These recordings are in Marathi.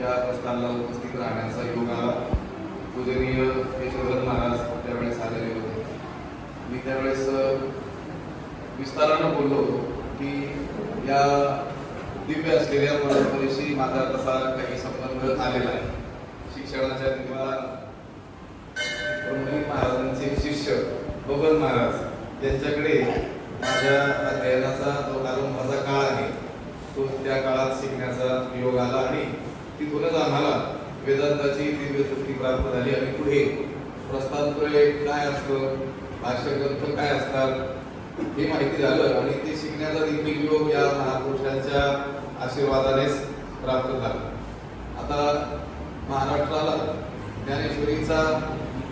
या प्रस्थानला उपस्थित राहण्याचा योग आला. पूजनीय यशोधन महाराज त्यावेळेस आलेले होते. मी त्यावेळेस विस्तारानं बोललो होतो की या दिव्य असलेल्या परंपरेशी माझा तसा काही संबंध आलेला आहे शिक्षणाच्या दिवाला महाराजांचे शिष्य बबन महाराज यांच्याकडे माझ्या अध्ययनाचा जो आरंभाचा काळ आहे तो त्या काळात शिकण्याचा योग आला आणि तिथूनच आम्हाला वेदांताची दिव्य सृष्टी प्राप्त झाली. आणि पुढे प्रस्थानत्रय काय असतं? भाष्यग्रंथ काय असतात? हे माहिती झालं आणि ते शिकण्याचा देखील योग या महापुरुषांच्या आशीर्वादानेच प्राप्त झाला. आता महाराष्ट्राला ज्ञानेश्वरीचा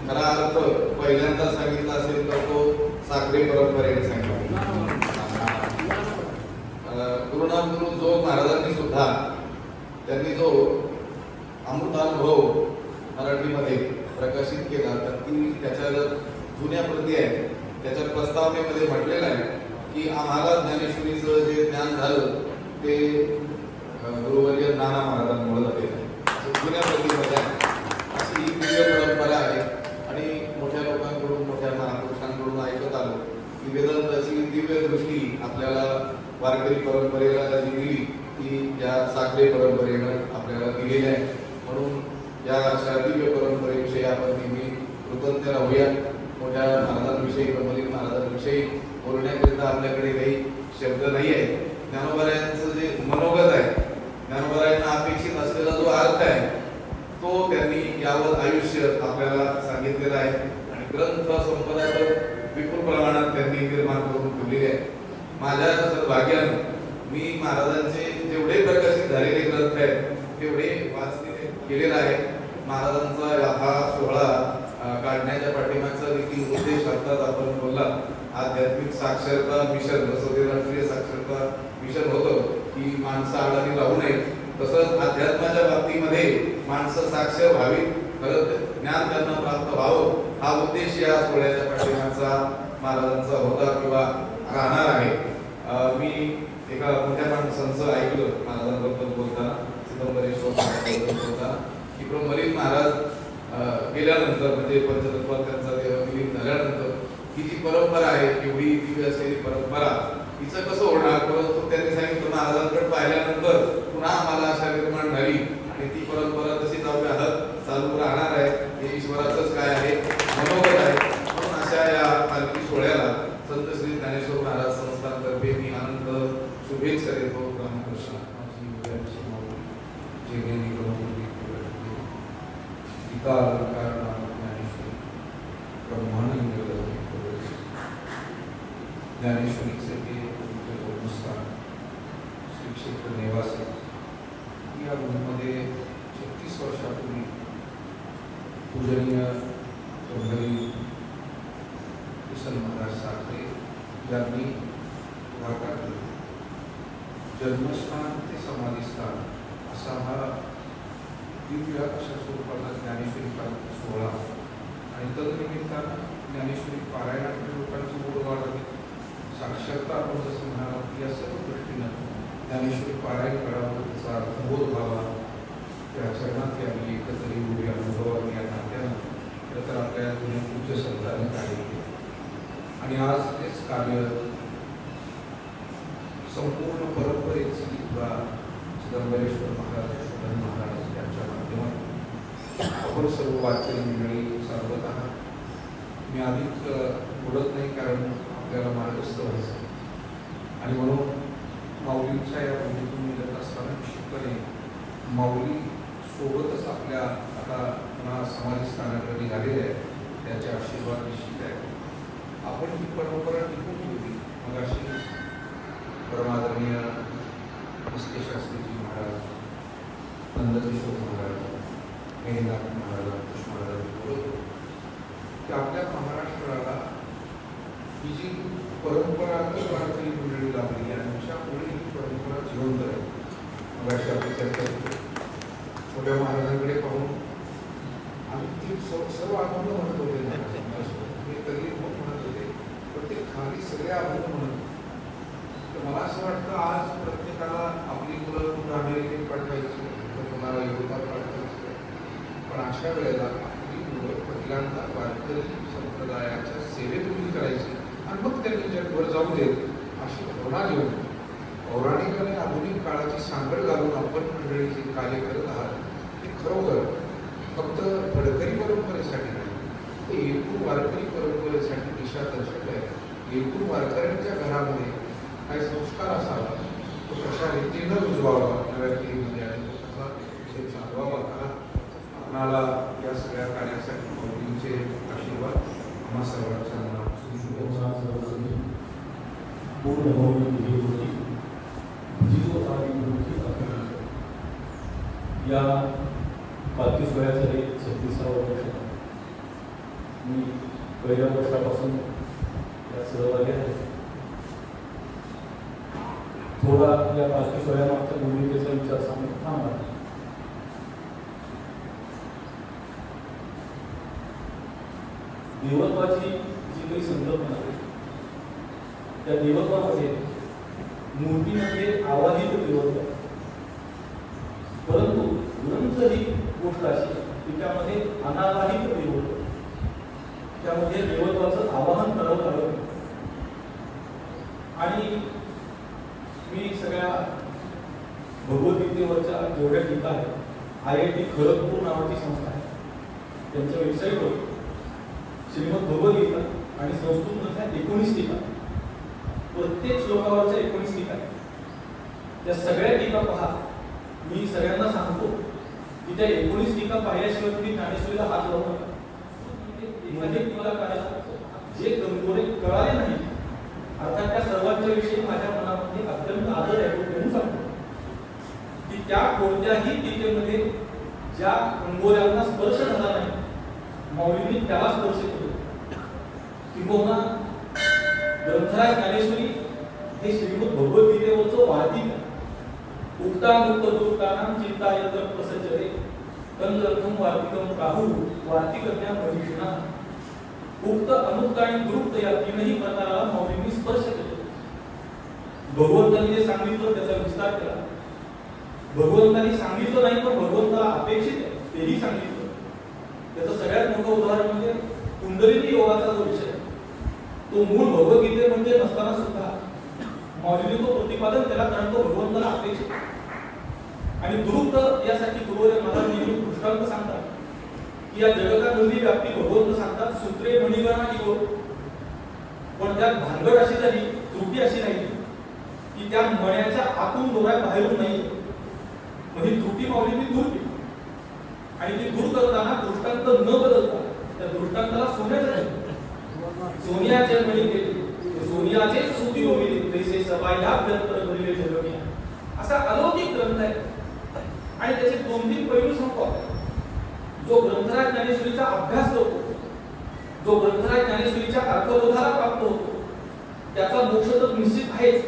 खरा अर्थ पहिल्यांदा सांगितला असेल तर तो साखरे परंपरेने सांगितला. अं, जो महाराजांनी सुद्धा त्यांनी जो अमृतानुभव मराठीमध्ये प्रकाशित केला तर ती त्याच्या जुन्या प्रती आहे त्याच्या प्रस्तावनेमध्ये म्हटलेलं आहे की आम्हाला ज्ञानेश्वरीचं जे ज्ञान झालं ते गुरुवर्य नाना महाराजांमुळे झालेलं आहे. जुन्या प्रती आहे अशी ही दिव्य परंपरा आहे आणि मोठ्या लोकांकडून मोठ्या महापुरुषांकडून ऐकत आलो की वेदांताची दिव्य दृष्टी आपल्याला वारकरी परंपरेला जी दिली ती या साखरे परंपरेनं आपल्याला दिलेली आहे म्हणून या शारदीय परंपरेविषयी आपण नेहमी कृतज्ञ राहूया मोठ्या महाराजांविषयी प्रमलिक महाराजांविषयी बोलण्याकरिता आपल्याकडे काही शब्द नाही आहे ज्ञानोबरायांचं जे मनोगत आहे ज्ञानोबरायांना अपेक्षित असलेला जो अर्थ आहे तो त्यांनी यावर आयुष्य आपल्याला सांगितलेला आहे. आणि ग्रंथ संपदा तर विपुल प्रमाणात त्यांनी निर्माण करून ठेवलेली आहे माझ्या सद्भाग्यानं मी महाराजांचे जेवढे प्रकाशित झालेले ग्रंथ आहेत तेवढे वाचले केलेला आहे. महाराजांचा हा सोहळा काढण्याच्या पाठिंबाचा देखील उद्देश अर्थात आपण बोलला आध्यात्मिक साक्षरता मिशन जसं ते राष्ट्रीय साक्षरता मिशन होतं की माणसं अडाणी राहू नये तसंच अध्यात्माच्या बाबतीमध्ये माणसं साक्षर व्हावी खरंच ज्ञान त्यांना प्राप्त व्हावं हा उद्देश या सोहळ्याच्या पाठिंबाचा महाराजांचा होता किंवा राहणार आहे. मी एका मोठ्या माणसांचं ऐकलं महाराजांबद्दल बोलताना चिदंबरेश्वर महाराजांबद्दल बोलताना की ब्रह्मलीन महाराज गेल्यानंतर म्हणजे पंचतत्वात त्यांचा विलीन झाल्यानंतर ही जी परंपरा आहे एवढी दिव्य असलेली परंपरा तिचं कसं होणार? परंतु त्यांनी सांगितलं महाराजांकडे पाहिल्यानंतर पुन्हा आम्हाला आशा निर्माण झाली आणि ती परंपरा तशीच अव्याहत चालू राहणार आहे. हे ईश्वराचंच काय आहे मनोगत आहे म्हणून अशा या पालखी सोहळ्याला संत श्री ज्ञानेश्वर महाराज संस्थानतर्फे मी आनंद शुभेच्छा देतो रामकृष्ण ज्ञानेश्वरीचे ते जन्मस्थान श्री क्षेत्र निवासी। या भूमीमध्ये छत्तीस वर्षापूर्वी पूजनीय चौधरी किसन महाराज साखरे यांनी पुढाकार घेतला. जन्मस्थान ते समाधीस्थान असा हा दिव्य अशा स्वरूपाचा ज्ञानेश्वरी सोहळा. आणि तदनिमित्तानं ज्ञानेश्वरी पारायणाकडे लोकांची ओढ वाढावी साक्षरता आपण जसं म्हणाला की या सर्व दृष्टीनं ज्ञानेश्वरी पारायण करावं त्याचा अर्थबोध व्हावा. त्या चरणात आम्ही एकत्र उभी अनुभवावी या नात्यानं खरं तर आपल्या जुन्या पूज्य संतांनी कार्य केले. आणि आज तेच कार्य संपूर्ण परंपरेची किंवा चिदंबरेश्वर महाराज यशोधन महाराज यांच्या माध्यमातून आपण सर्व वाचन मंडळी साधवत आहात. मी अधिक बोलत नाही कारण आपल्याला मार्गस्थ व्हायचं आणि म्हणून माऊलींच्या या भूमीतून मिळत असताना निश्चितपणे माऊली सोबतच आपल्या आता पुन्हा समाधी स्थानाकडे निघालेले आहेत. त्याचे आशीर्वाद निश्चित आहे आपण ही परंपरा टिकून ठेवली. मग अशी परमादरणीय मुस्के शास्त्रीजी महाराज नंदकिशोर महाराज मेहनाथ महाराज अंकुश महाराज बोलतो की आपल्या महाराष्ट्राला ही जी परंपरागत भारतीय मंडळी लाभली आणि अशामुळे ही परंपरा जिवंत आहे मग अशी आपली चर्चा छोट्या महाराजांकडे पाहून आम्ही ती सर्व सर्व आनंद म्हणत होते महाराजांच्यासोबत. मी म्हणजे तरी म्हणत होते पण ते खाली सगळे आनंद म्हणत होते. मला असं वाटतं आज प्रत्येकाला आपली मुलं कुठं अमेरिकेत पाठवायची तर तुम्हाला विरोधात वाटतं पण अशा वेळेला आपली मुलं पहिल्यांदा भारतीय संप्रदायाच्या सेवेत उभी करायची आणि मग त्यांनी जगभर जाऊ देत अशी भावना घेऊन. पौराणिक आणि आधुनिक काळाची सांगड घालून आपण मंडळीचे कार्य करत आहात ते खरोखर फक्त फडकरी परंपरेसाठी नाही ते एकूण वारकरी परंपरेसाठी दिशादर्शक आहे. एकूण वारकऱ्यांच्या घरामध्ये काय संस्कार असावा तो कशा रीतीनं रुजवावा नव्या पिढीमध्ये आणि तो कसा विषय चालवावा का आपणाला या सगळ्या कार्यासाठी मोदींचे आशीर्वाद आम्हा सर्वांच्या पूर्ण होऊन ही होती जिजो आणि या पालखी वयाचा एक छत्तीसावं वर्ष. मी पहिल्या वर्षापासून या सहभागी आहे पाचशे या पालखी भूमिकेचा विचार सांगून थांबला देवत्वाची जी काही संकल्पना आहे त्या देवत्वामध्ये मूर्ती म्हणजे आवाहित देवत्व परंतु ग्रंथ ही गोष्ट अशी की त्यामध्ये अनावाहित देवत्व त्यामध्ये देवत्वाचं आवाहन करावं लागत नाही. आणि मी सगळ्या भगवद्गीतेवरच्या जेवढ्या टीका आहेत आय आय टी खरगपूर नावाची संस्था आहे. त्यांच्या वेबसाईटवर श्रीमद भगवद्गीता आणि संस्कृतमधल्या एकोणीस टीका प्रत्येक श्लोकावरच्या एकोणीस टीका आहेत. त्या सगळ्या टीका पहा. मी सगळ्यांना सांगतो की त्या एकोणीस टीका पाहिल्याशिवाय तुम्ही ज्ञानेश्वरीला हात लावू नका. म्हणजे टीका काय जे गंगोरे कळाले नाही अर्थात त्या सर्वांच्या विषयी माझ्या मनामध्ये अत्यंत आदर आहे म्हणून सांगतो. त्या कोणत्याही टीकेमध्ये ज्या गंगोऱ्यांना स्पर्श झाला नाही मौलींनी त्याला स्पर्श केला. किंबहुना ग्रंथराज ज्ञानेश्वरी हे श्रीमद भगवद्गीतेवरचं वार्तिक उक्ता मुक्त दुक्तानां चिंता यंत्र प्रसज्जते तन ग्रंथम वार्तिकम प्राहु वार्तिकज्ञा मनीषिणा. उक्त अनुक्त आणि दुरुक्त या तीनही प्रकाराला मौलींनी स्पर्श केले. भगवंतांनी जे सांगितलं त्याचा विस्तार केला. भगवंतांनी सांगितलं नाही पण भगवंताला अपेक्षित आहे. तेही सांगितलं. त्याचं सगळ्यात मोठं उदाहरण म्हणजे कुंडलिनी योगाचा जो विषय तो मूळ भगवद्गीतेमध्ये म्हणजे नसताना सुद्धा मौलीने तो प्रतिपादन केला कारण तो भगवंताला अपेक्षित आणि दुरुक्त यासाठी गुरुवर मला नेहमी दृष्टांत सांगतात की या जगतामधली व्याप्ती भगवंत सांगतात सूत्रे मणिगणा योग पण त्यात भानगड अशी झाली त्रुटी अशी राहिली की त्या मण्याच्या आतून दोऱ्या बाहेरून नाही मग ही त्रुटी माऊलींनी दूर केली. आणि ती दूर करताना दृष्टांत न बदलता त्या दृष्टांताला सोन्याचं नाही सोनियाचे मणी केले सोनियाचे सुती होईल तैसे सभा या ग्रंथ भरले जगमिया असा अलौकिक ग्रंथ आहे. आणि त्याचे दोन तीन पैलू सांगतो जो ग्रंथराज ज्ञानेश्वरीचा अभ्यास करतो जो ग्रंथराज ज्ञानेश्वरीच्या अर्थबोधाला प्राप्त होतो त्याचा मोक्ष तर निश्चित आहेच.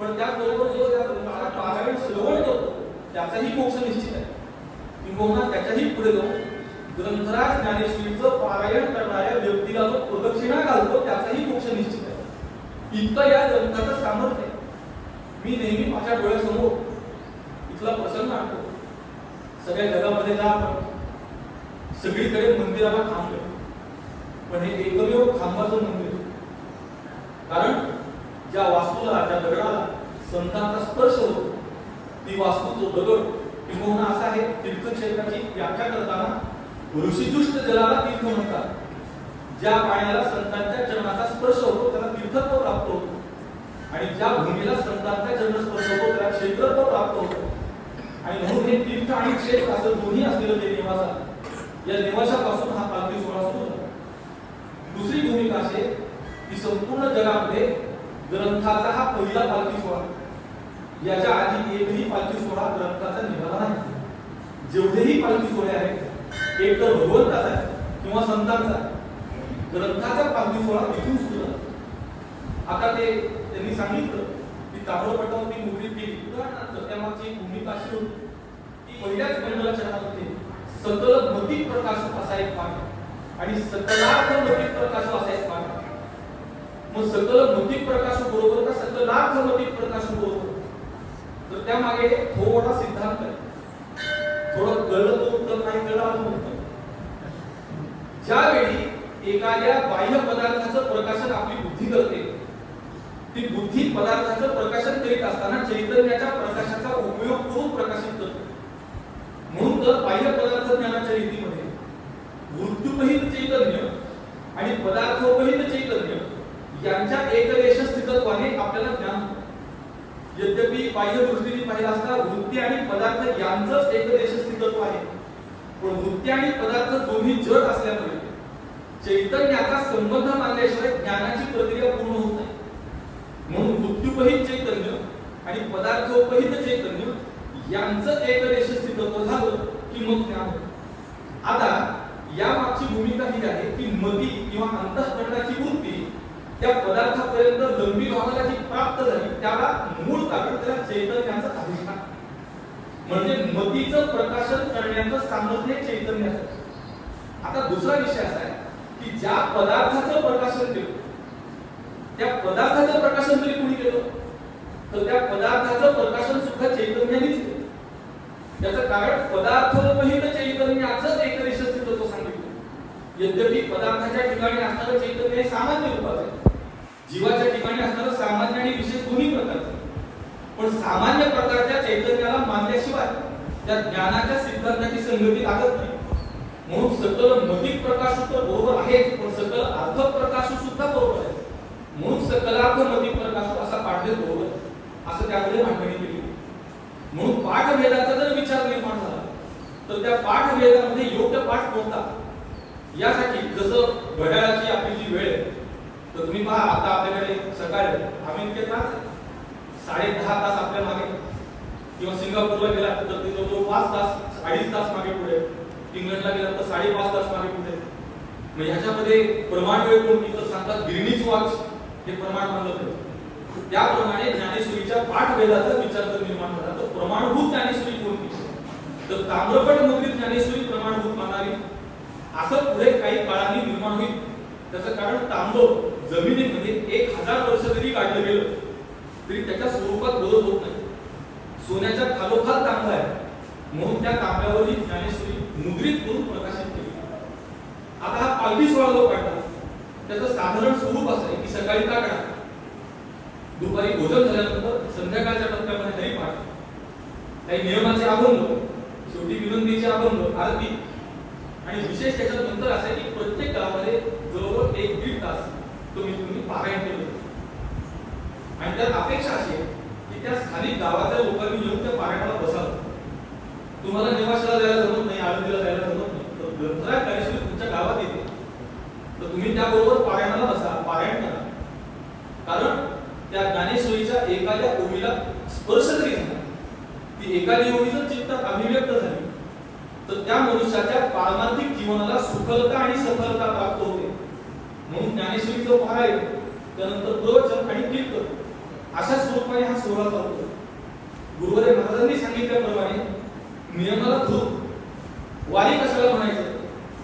पण त्याचबरोबर जो त्या ग्रंथाला पारायण श्रवण करतो त्याचाही मोक्ष निश्चित आहे. किंबहुना त्याच्याही पुढे जाऊन. ग्रंथराज ज्ञानेश्वरीचं पारायण करणाऱ्या व्यक्तीला जो प्रदक्षिणा घालतो त्याचाही मोक्ष निश्चित आहे. इतकं या ग्रंथाचं सामर्थ्य आहे. मी नेहमी माझ्या डोळ्यासमोर इथला प्रसंग आणतो. सगळ्या जगामध्ये जा आपण. सगळीकडे मंदिराला थांबलं पण हे एकमेव खांबाचं मंदिर. कारण ज्या वास्तूला ज्या दगडाला संतांचा स्पर्श होतो ती वास्तू तो दगड किंबहुना असा आहे तीर्थ क्षेत्राची व्याख्या करताना ऋषिजुष्ट जलाला तीर्थ म्हणतात. ज्या पाण्याला संतांच्या चरणाचा स्पर्श होतो त्याला तीर्थत्व प्राप्त होतो. आणि ज्या भूमीला संतांचा चरण स्पर्श होतो त्याला क्षेत्रत्व प्राप्त होतो. आणि म्हणून हे तीर्थ आणि क्षेत्र असं दोन्ही असलेलं ते निवासा या निवासापासून हा पालखी सोहळा सुरू झाला. दुसरी भूमिका अशी की संपूर्ण जगामध्ये ग्रंथाचा हा पहिला पालखी सोहळा. याच्या आधी एकही पालखी सोहळा ग्रंथाचा निघाला नाही. जेवढेही पालखी सोहळे आहेत एक तर भगवंताचा आहे किंवा संतांचा ग्रंथाचा पालखी सोहळा तिथून सुरू झाला. आता ते त्यांनी सांगितलं की ताम्रपटावरती मुली केली उदाहरणार्थ त्यामागची भूमिका अशी होती की पहिल्याच मंडळाचरणामध्ये सकल मती प्रकाश असा एक पाठ आणि सकलार्थ मती प्रकाश असा एक पाठ मग सकल मती प्रकाश बरोबर का सकलार्थ मती प्रकाश बरोबर? तर त्यामागे एक थोडा सिद्धांत आहे. थोडं कळलं तो उत्तर नाही कळलं अजून उत्तर ज्यावेळी एखाद्या बाह्य पदार्थाचं प्रकाशन आपली बुद्धी करते ती बुद्धी पदार्थाचं प्रकाशन करीत असताना चैतन्याच्या प्रकाशाचा उपयोग करून प्रकाशित करतो. म्हणून तर बाह्य पदार्थ ज्ञानाच्या रीतीमध्ये मृत्यूपहित चैतन्य आणि पदार्थोपहित चैतन्य यांच्या एकदेश स्थितत्वाने आपल्याला ज्ञान होतं. यद्यपि बाह्य दृष्टीने पाहिलं असता वृत्ती आणि पदार्थ यांचंच एक स्थितत्व आहे. पण वृत्ती आणि पदार्थ दोन्ही जड असल्यामुळे चैतन्याचा संबंध मानल्याशिवाय ज्ञानाची प्रक्रिया पूर्ण होत नाही. म्हणून मृत्यूपहित चैतन्य आणि पदार्थोपहित चैतन्य यांचं एकदेश स्थितत्व झालं की मग ज्ञान. आता या मागची भूमिका ही आहे की मती त्या पदार्थापर्यंत लंबी भावना जी प्राप्त झाली त्याला मूळ कारण त्याला चैतन्याचं अधिष्ठान. म्हणजे मतीचं प्रकाशन करण्याचं सामर्थ्य हे चैतन्याचं. आता दुसरा विषय असा आहे की ज्या पदार्थाचं प्रकाशन केलं त्या पदार्थाचं प्रकाशन तरी कुणी केलं? तर त्या पदार्थाचं प्रकाशन सुद्धा चैतन्यानेच केलं. त्याचं कारण पदार्थोपहित चैतन्याचंच एकनिष्ठ तो सांगितलं. यद्यपि पदार्थाच्या ठिकाणी असणारं चैतन्य हे सामान्य रूपाचं जीवाच्या ठिकाणी असणारं सामान्य आणि विशेष दोन्ही प्रकारचं पण सामान्य प्रकारच्या चैतन्याला मानल्याशिवाय त्या ज्ञानाच्या सिद्धांताची संगती लागत नाही. म्हणून सकल मतिक प्रकाश तर बरोबर आहे पण सकल अर्थ प्रकाश सुद्धा बरोबर आहे. म्हणून सकलार्थ मतिक प्रकाश असा पाठभेद बरोबर आहे. असं त्यामध्ये मांडणी केली. म्हणून पाठभेदाचा जर विचार निर्माण झाला तर त्या पाठभेदामध्ये योग्य पाठ कोणता? यासाठी जसं घड्याळाची आपली जी वेळ आहे तर तुम्ही पहा आता आपल्याकडे सकाळी आम्ही इतके तास साडे दहा तास आपल्या मागे. किंवा सिंगापूरला गेला तर ते जवळजवळ पाच तास अडीच तास मागे पुढे. इंग्लंडला गेला तर साडेपाच तास मागे पुढे. मग ह्याच्यामध्ये प्रमाण वेळ कोणती तर सांगतात गिरणीच वाच हे प्रमाण मानलं पाहिजे त्याप्रमाणे ज्ञानेश्वरीच्या पाठ वेदाचा विचार जर निर्माण झाला तर प्रमाणभूत ज्ञानेश्वरी कोणती तर ताम्रपट मुद्रित ज्ञानेश्वरी प्रमाणभूत मानावी असं पुढे काही काळांनी निर्माण होईल. त्याचं कारण तांब जमिनीमध्ये एक हजार वर्ष जरी काढलं गेलं तरी त्याच्या स्वरूपात बदल होत नाही. सोन्याच्या खालोखाल तांबा आहे. म्हणून त्या तांब्यावरही ज्ञानेश्वरी मुद्रित करून प्रकाशित केली. आता हा पालखी सोहळा जो काढला त्याचं साधारण स्वरूप असं आहे की सकाळी का काढा? दुपारी भोजन झाल्यानंतर संध्याकाळच्या टप्प्यामध्ये हरिपाठ काही नियमाचे अभंग शेवटी विनंतीचे अभंग आरती. आणि विशेष त्याच्यात नंतर असं आहे की प्रत्येक गावामध्ये जवळजवळ एक दीड तास तुम्ही तुम्ही पारायण केलं आणि त्यात अपेक्षा अशी आहे की त्या स्थानिक गावातल्या लोकांनी येऊन त्या पारायणाला बसावं. तुम्हाला निवासाला जायला जमत नाही आळंदीला जायला जमत नाही. तर ग्रंथराय ज्ञानेश्वरी तुमच्या गावात येते तर तुम्ही त्याबरोबर पारायणाला बसा पारायण करा. कारण त्या ज्ञानेश्वरीच्या एखाद्या ओळीला स्पर्श जरी झाला ती एखादी ओळीचं चित्त अभिव्यक्त झाली. तर त्या मनुष्याच्या पारमार्थिक जीवनाला सुखलता आणि सफलता प्राप्त होते. म्हणून ज्ञानेश्वरीचं महाराज त्यानंतर प्रवचन आणि कीर्तन अशा स्वरूपाने हा सोहळा चालतो. गुरुवारी महाराजांनी सांगितल्याप्रमाणे नियमाला धरून वारी कशाला म्हणायचं?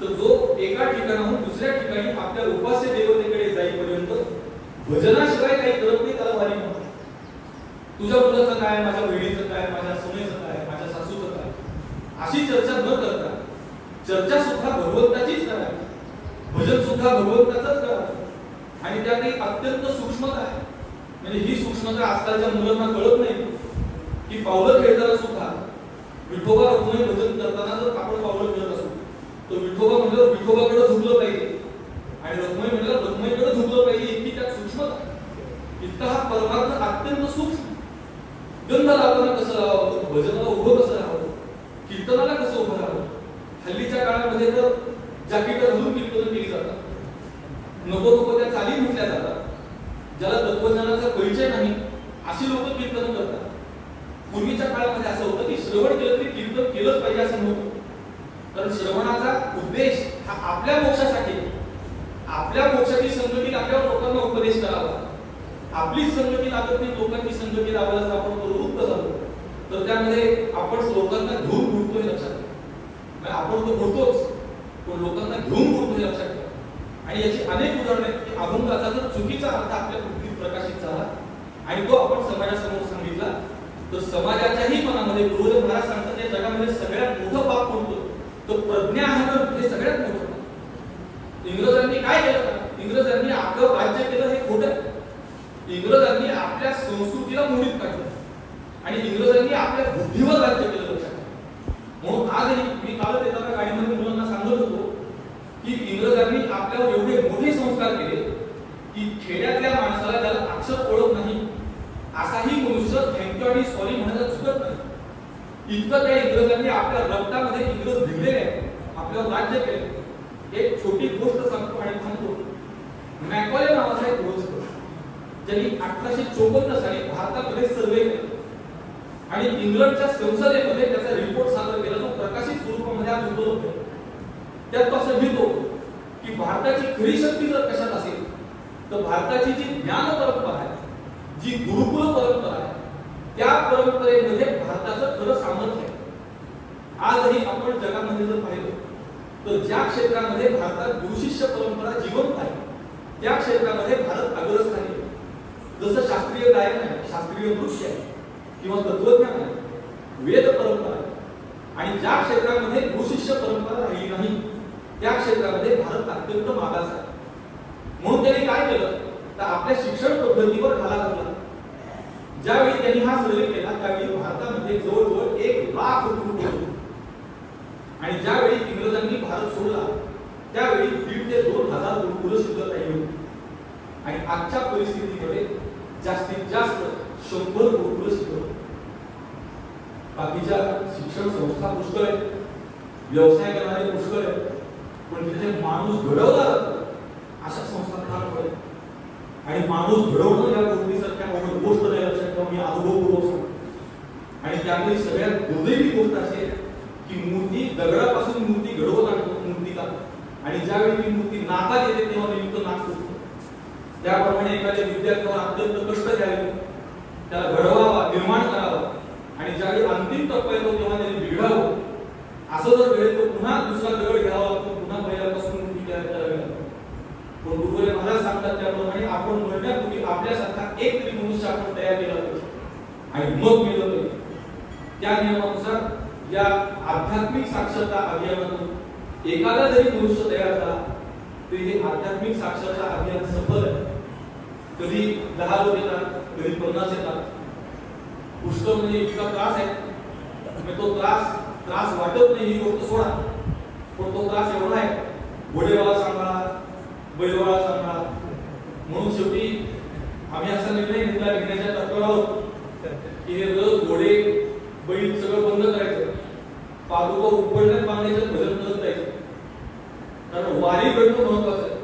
तर जो एका ठिकाणाहून दुसऱ्या ठिकाणी आपल्या उपास्य देवतेकडे जाईपर्यंत भजनाशिवाय काही करत नाही त्याला वारी म्हणतात. तुझ्या मुलाचं काय माझ्या बहिणीचं काय माझ्या सुनेचं काय माझ्या सासूचं काय? अशी चर्चा न करता चर्चा सुद्धा भगवंताचीच करावी. भजन सुद्धा भगवंताचंच करावं आणि त्यात एक अत्यंत सूक्ष्मता आहे. म्हणजे ही सूक्ष्मता आजकालच्या मुलांना कळत नाही. की पावलं खेळताना सुद्धा विठोबा रखुमाई भजन करताना जर आपण पावलं खेळत असू तो विठोबा म्हणजे विठोबाकडे झुकलं पाहिजे. आणि रखुमाई म्हणजे रखुमाईकडे झुकलं पाहिजे इतकी त्यात सूक्ष्मता इतका हा परमार्थ अत्यंत सूक्ष्म. गंध लावताना कसं लावावं भजनाला उभं कसं राहावं? कीर्तनाला कसं उभं राहावं? हल्लीच्या काळामध्ये तर जाकीट घालून कीर्तन केली जातात नको नको त्या चाली म्हटल्या जातात ज्याला तत्वज्ञानाचा परिचय नाही अशी लोक कीर्तन करतात. पूर्वीच्या काळामध्ये असं होतं की श्रवण केलं तरी कीर्तन केलंच पाहिजे असं नव्हतं. कारण श्रवणाचा उद्देश हा आपल्या मोक्षासाठी आपल्या मोक्षाची संगती लागल्यावर लोकांना उपदेश करावा. आपली संगती लागत नाही लोकांची संगती लावायला आपण प्रवृत्त झालो तर त्यामध्ये आपण लोकांना घेऊन बुडतोय लक्षात घ्या. आपण तो बुडतोच पण लोकांना घेऊन बुडतोय लक्षात घ्या आणि याची अनेक उदाहरणे आहेत की अभंगाचा जर चुकीचा अर्थ आपल्या प्रकाशित झाला. आणि तो आपण समाजासमोर सांगितला तर समाजाच्याही मनामध्ये गुरुदेव महाराज सांगतात या जगामध्ये सगळ्यात मोठं तर प्रज्ञा हनन हे सगळ्यात मोठं इंग्रजांनी काय केलं? का? इंग्रजांनी आपलं राज्य केलं हे खोटं. इंग्रजांनी आपल्या संस्कृतीला मोडीत काढलं. आणि इंग्रजांनी आपल्या बुद्धीवर राज्य केलं म्हणून आजही मी कालच येताना गाडीमध्ये मुलांना सांगत होतो की इंग्रजांनी आपल्यावर एवढे मोठे संस्कार केले की खेड्यातल्या माणसाला त्याला अक्षर ओळख नाही असाही थँक्यू आणि सॉरी म्हणायला चुकत नाही. इतकं त्या इंग्रजांनी आपल्या रक्तामध्ये इंग्रज भिडलेले आहेत. आपल्यावर राज्य केले एक छोटी गोष्ट सांगतो आणि थांबतो मॅकॉले नावाचा एक रोजकर ज्यांनी अठराशे चोपन्न साली भारतामध्ये सर्वे केला. आणि इंग्लंडच्या संसदेमध्ये त्याचा रिपोर्ट सादर केला. तो प्रकाशित स्वरूपामध्ये आज उपलब्ध आहे. त्यात तो असं लिहितो की भारताची खरी शक्ती जर कशात असेल तर भारताची जी ज्ञान परंपरा आहे जी गुरुकुल परंपरा त्या परंपरेमध्ये भारताचं खरं सामर्थ्य आहे. आजही आपण जगामध्ये जर पाहिलं तर ज्या क्षेत्रामध्ये भारतात गुरुशिष्य परंपरा जिवंत आहे त्या क्षेत्रामध्ये भारत अग्रस्त आहे. जसं शास्त्रीय गायन आहे शास्त्रीय नृत्य आहे किंवा तत्वज्ञान आहे वेद परंपरा आहे आणि ज्या क्षेत्रामध्ये गुरुशिष्य परंपरा राहिली नाही त्या क्षेत्रामध्ये भारत अत्यंत मागास आहे. म्हणून त्यांनी काय केलं? तर आपल्या शिक्षण पद्धतीवर घाला घातला. ज्यावेळी त्यांनी हा सर्वे केला त्यावेळी भारतामध्ये जवळजवळ एक लाख कुटुंब होते. आणि ज्यावेळी इंग्रजांनी भारत सोडला त्यावेळी दीड ते दोन हजार गुरुकुल शिल्लक राहिली होती आणि आजच्या परिस्थितीमध्ये जास्तीत जास्त शंभर गुरुकुल शिल्लक बाकीच्या शिक्षण संस्था पुष्कळ आहेत. व्यवसाय करणारे पुष्कळ आहेत. पण तिथे माणूस घडवला जातो अशा संस्था फार कमी आणि माणूस घडवणं या गोष्टीसारख्या मोठी गोष्ट नाही. मी अनुभवपूर्वक सांगतो आणि त्यातली सगळ्यात दुर्दैवी गोष्ट अशी आहे की मूर्ती दगडापासून मूर्ती घडवत आणतो मूर्तीला. आणि ज्यावेळी ती मूर्ती नाकात येते तेव्हा निमित्त नाक सुटतो त्याप्रमाणे एखाद्या विद्यार्थ्यावर अत्यंत कष्ट द्यावे. त्याला घडवावा निर्माण करावा. आणि ज्यावेळी अंतिम टप्पा येतो तेव्हा त्याने बिघडावं. असं जर घडेल तर पुन्हा दुसरा दगड घ्यावा लागतो पुन्हा पहिल्यापासून मूर्ती तयार करावी. लागतो पण गुरुवारी महाराज सांगतात त्याप्रमाणे आपण म्हणण्यापूर्वी आपल्यासारखा एक तरी मनुष्य आपण तयार केला आणि मग मिळलं पाहिजे त्या नियमानुसार या आध्यात्मिक साक्षरता अभियानातून एखादा जरी मनुष्य तयार झाला तरी हे आध्यात्मिक साक्षरता अभियान सफल आहे. कधी दहा लोक येतात कधी पन्नास येतात. पुष्कळ म्हणजे इतका त्रास आहे. म्हणजे तो त्रास त्रास वाटत नाही ही गोष्ट सोडा. पण तो त्रास एवढा आहे. घोडेवाला सांभाळा बैलवाला सांभाळा. म्हणून शेवटी आम्ही असा निर्णय घेतला घेण्याच्या तत्वावर आहोत. की हे घोडे बैल सगळं बंद करायचं. पादुका उपडण्यात बांधायचं भजन करत जायचं. कारण वारी घडणं महत्वाचं आहे.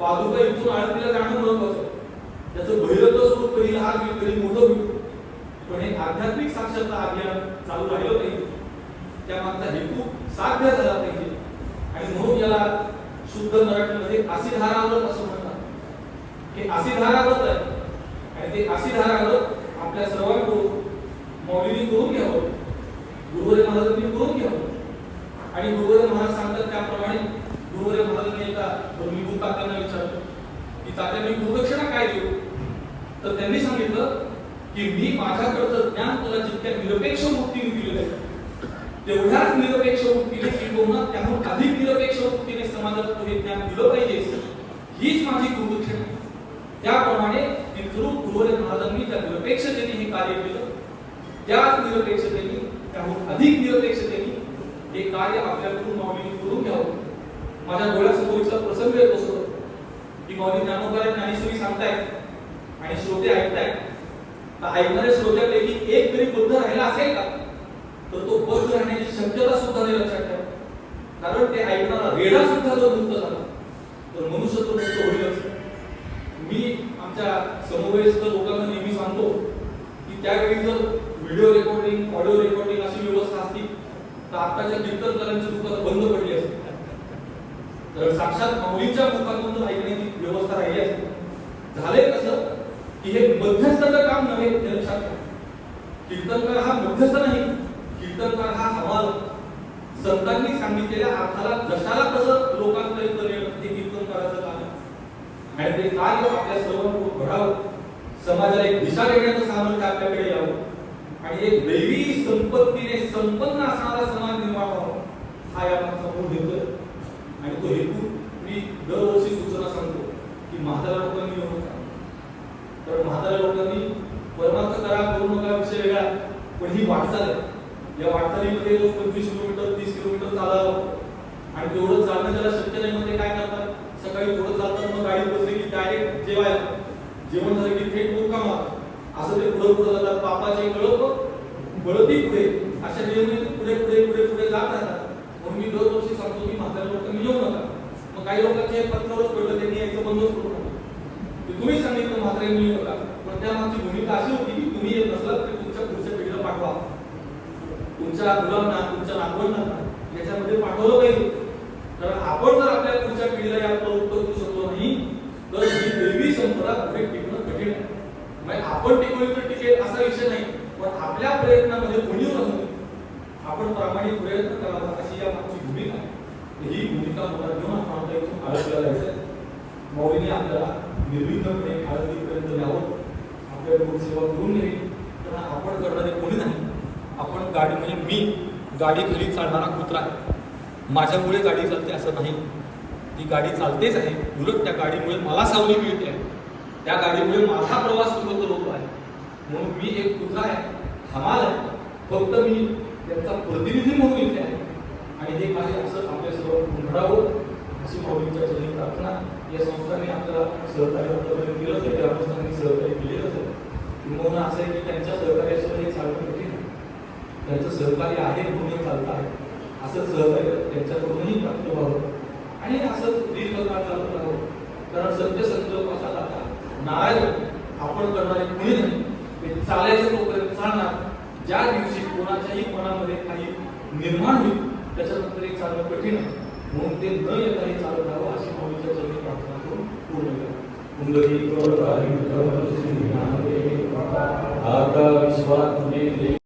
पादुका इथून आळतीला जाणं महत्वाचं आहे. त्याचं बहिरत्व स्वरूप कधी लहान होईल कधी मोठं होईल. पण हे आध्यात्मिक साक्षरता अभियान चालू राहिलं पाहिजे. त्यामागचा हेतू साध्य झाला पाहिजे. आणि म्हणून याला शुद्ध मराठीमध्ये आलं असं म्हणतात. हे असिधाराव्रत आहे. आणि ते असिधाराव्रत आपल्या सर्वांकडून मौलिनी करून घ्यावं. गुरुवरे महाराजांनी करून घ्यावं. आणि गुरुवरे महाराज सांगतात त्याप्रमाणे गुरुवरे महाराजांनी एका भूमिभूत तात्यांना विचारलं. की तात्या मी गुरुदक्षिणा काय देऊ? तर त्यांनी सांगितलं की मी माझ्याकडचं ज्ञान तुला जितक्या निरपेक्ष मुक्तीने दिलेलं आहे तेवढ्याच निरपेक्ष मुक्तीने किंवा त्याहून अधिक निरपेक्ष मुक्तीने समाजात तू हे ज्ञान दिलं पाहिजे. हीच माझी गुरुदक्षिणा त्याप्रमाणे तिथून गुरुवरे महाराजांनी त्या निरपेक्षतेने हे कार्य केलं त्याच निरपेक्षतेने त्याहून अधिक निरपेक्षतेने हे कार्य आपल्याकडून माऊलीने करून घ्यावं. माझ्या डोळ्यासमोरचा प्रसंग येत असतो. की माऊली ज्ञानोबाला ज्ञानेश्वरी सांगतायत आणि श्रोते ऐकतायत. तर ऐकणाऱ्या श्रोत्यापैकी एक तरी बुद्ध राहिला असेल का तर तो बद्ध राहण्याची शक्यता सुद्धा नाही लक्षात ठेवा कारण ते ऐकणारा रेडा सुद्धा जर मुक्त झाला तर मनुष्य तो मुक्त होईलच मी आमच्या समवयस्क लोकांना नेहमी सांगतो की त्यावेळी जर व्हिडिओ रेकॉर्डिंग ऑडिओ रेकॉर्डिंग अशी व्यवस्था असती तर आताच्या कीर्तनकारांची दुकानं बंद पडली असते. तर साक्षात माऊलींच्या मुखातून जर ऐकण्याची व्यवस्था राहिली असते झाले कसं की हे मध्यस्थाचं काम नव्हे हे लक्षात कीर्तनकार हा मध्यस्थ नाही कीर्तनकार हा हवाल संतांनी सांगितलेल्या अर्थाला जशाला तसं लोकांपर्यंत नेणं हे कीर्तनकाराचं काम आहे आणि ते कार्य आपल्या सर्वांकडून घडावं. समाजाला एक दिशा देण्याचं सामर्थ्य आपल्याकडे यावं. आणि एक दैवी संपत्तीने संपन्न असणारा समाज निर्माण व्हावा. हा या मागचा मूळ हेतू आणि तो हेतू मी दरवर्षी सूचना सांगतो की म्हाताऱ्या लोकांनी येऊ नका तर म्हाताऱ्या लोकांनी परमार्थ करा करू नका विषय वेगळा. पण ही वाटचाल आहे. या वाटचालीमध्ये रोज पंचवीस किलोमीटर तीस किलोमीटर चालावं. आणि तेवढं चालणं त्याला शक्य नाही मध्ये काय करतात? सकाळी पुढे चालतात मग गाडी बसले की डायरेक्ट जेवायला. जेवण झालं की थेट मुक्काम असं ते पुढे पुढे जातात. पापाचे कळप बळती पुढे. अशा नियमित पुढे पुढे पुढे पुढे जात राहतात. म्हणून मी दरवर्षी सांगतो की म्हाताऱ्या लोकांनी येऊ नका. मग काही लोकांचे पत्रावरच पडलं त्यांनी यायचं बंदच करू ते तुम्ही सांगितलं म्हाताऱ्यांनी येऊ नका. पण त्या मागची भूमिका अशी होती की तुम्ही येत नसलात तर तुमच्या पुढच्या पिढीला पाठवा. तुमच्या मुलांना तुमच्या नातवंडांना याच्यामध्ये पाठवलं पाहिजे. कारण आपण जर आपल्या पुढच्या पिढीला या प्रवृत्त करू शकलो नाही तर ही दैवी संपदा पुढे टिकणं कठीण आहे म्हणजे आपण टिकवली तर टिकेल असा विषय नाही. पण आपल्या प्रयत्नामध्ये उणीव राहू आपण प्रामाणिक प्रयत्न करावा अशी या मागची भूमिका आहे. ही भूमिका मला घेऊन आपण इथून आळतीला जायचं मौलीने आपल्याला निर्विघ्नपणे आळतीपर्यंत यावं आपल्याकडून सेवा करून घ्यावी. कारण आपण करणारे कोणी नाही. आपण गाडी म्हणजे मी गाडी खाली चालणारा कुत्रा आहे. माझ्यामुळे गाडी चालते असं नाही. ती गाडी चालतेच आहे. उलट त्या गाडीमुळे मला सावली मिळते आहे. त्या गाडीमुळे माझा प्रवास सुरू होतो आहे म्हणून मी एक कुत्रा आहे? हमाल आहे. फक्त मी त्यांचा प्रतिनिधी म्हणून इथे आहे. आणि हे कार्य असं आपल्या सर्व घडावं अशी माऊलींच्या चरणी प्रार्थना या संस्थांनी आपल्याला सहकार्य आतापर्यंत केलंच आहे ग्रामस्थांनी सहकार्य केलेलंच आहे. किंवा असं आहे की त्यांच्या सहकार्याशिवाय हे चालणं कठीण आहे. त्यांचं सहकार्य आहे म्हणून चालतं आहे. असं सहकार्य त्यांच्याकडूनही प्राप्त व्हावं. आणि असं दीर्घकाळ चालत राहावं. कारण सत्य संकल्प असा आता नाराज आपण करणारे कुणी नाही चालायचं तोपर्यंत चालणार ज्या दिवशी कोणाच्याही मनामध्ये काही निर्माण होईल त्याच्यानंतर एक चालणं कठीण आहे म्हणून ते न येता हे चालत राहावं अशी माऊलीच्या चरणी प्रार्थना करून पूर्ण करा पुंडलिक आता विश्वात